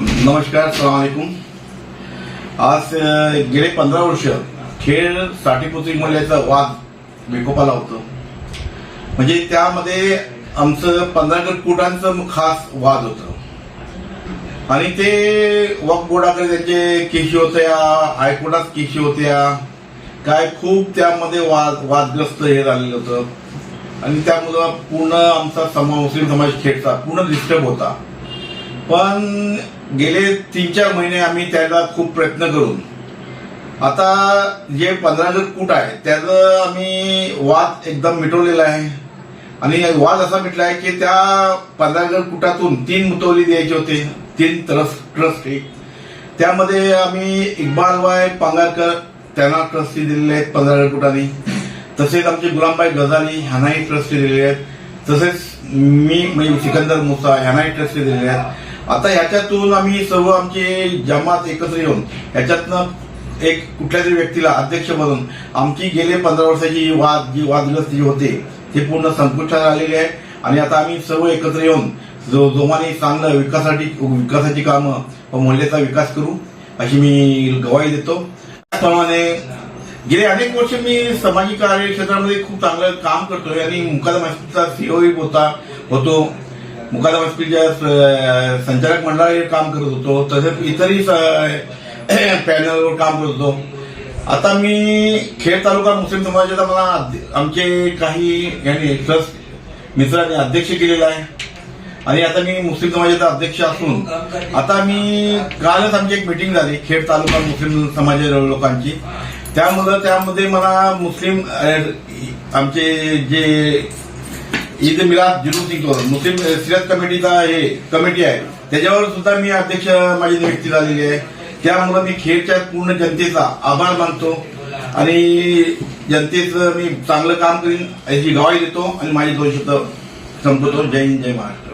नमस्कार सलामकुम आज गेले पंधरा वर्ष खेळ साठीपुत्री मूल्याचा वाद बेकोपाला होतो. म्हणजे त्यामध्ये आमचं पंधरा कोटांचं खास वाद होत. आणि ते वक बोर्डाकडे त्यांचे केशी होत्या हायकोर्टात केशी होत्या काय खूप त्यामध्ये वाद वादग्रस्त हे झालेलं होतं. आणि त्यामुळं पूर्ण आमचा समाज मुस्लिम समाज खेळचा पूर्ण डिस्टर्ब होता. पण गेले तीन चार महिने आम्ही त्याला खूप प्रयत्न करून आता जे पंधरा हजार कूट आहे त्याचं आम्ही वाद एकदम मिटवलेला आहे. आणि वाद असा मिटला आहे की त्या पंधरा हजार कुटातून तीन मुतवली द्यायचे होते तीन ट्रस्ट ट्रस्ट त्यामध्ये आम्ही इक्बाल वाय पांगारकर त्यांना ट्रस्टी दिलेले आहेत पंधरा हजार कुटांनी तसेच आमचे गुलामबाई गजाली ह्यांनाही ट्रस्टी दिलेले आहेत. तसेच मी म्हणजे सिकंदर मुसा ह्यांनाही ट्रस्टी दिलेले आहेत. आता ह्याच्यातून आम्ही सर्व आमचे जमात एकत्र येऊन ह्याच्यातनं एक कुठल्या तरी व्यक्तीला अध्यक्ष बनून आमची गेले पंधरा वर्षाची वाद जी वादग्रस्त जी होते ते पूर्ण संपुष्टात आलेली आहे. आणि आता आम्ही सर्व एकत्र येऊन जो जोमाने चांगलं विकासासाठी विकासाची कामं व मूल्याचा विकास करू अशी मी गवाही देतो. त्याप्रमाणे गेले अनेक वर्ष मी सामाजिक कार्य क्षेत्रामध्ये खूप चांगलं काम करतोय आणि मुकादम हॉस्पिटलचा होता होतो. मुकादम हॉस्पिटलच्या संचालक मंडळावर काम करत होतो. तसेच इतरही स- पॅनलवर काम करत होतो. आता मी खेड तालुका मुस्लिम समाजाचा मला आमचे काही यांनी ट्रस्ट मित्रांनी अध्यक्ष केलेला आहे. आणि आता मी मुस्लिम समाजाचा अध्यक्ष असून आता मी कालच आमची एक मिटिंग झाली खेड तालुका मुस्लिम समाज लोकांची. त्यामुळं त्यामध्ये मला मुस्लिम आमचे जे ईद मिलाद जुलूस निघतो मुस्लिम सिरत कमिटीचा हे कमिटी आहे. त्याच्यावर सुद्धा मी अध्यक्ष माझी नियुक्ती झालेली आहे. त्यामुळे मी खेडच्या पूर्ण जनतेचा आभार मानतो. आणि जनतेचं मी चांगलं काम करीन याची गवाही देतो आणि माझी दोन शब्द संपवतो. जय हिंद जय महाराष्ट्र.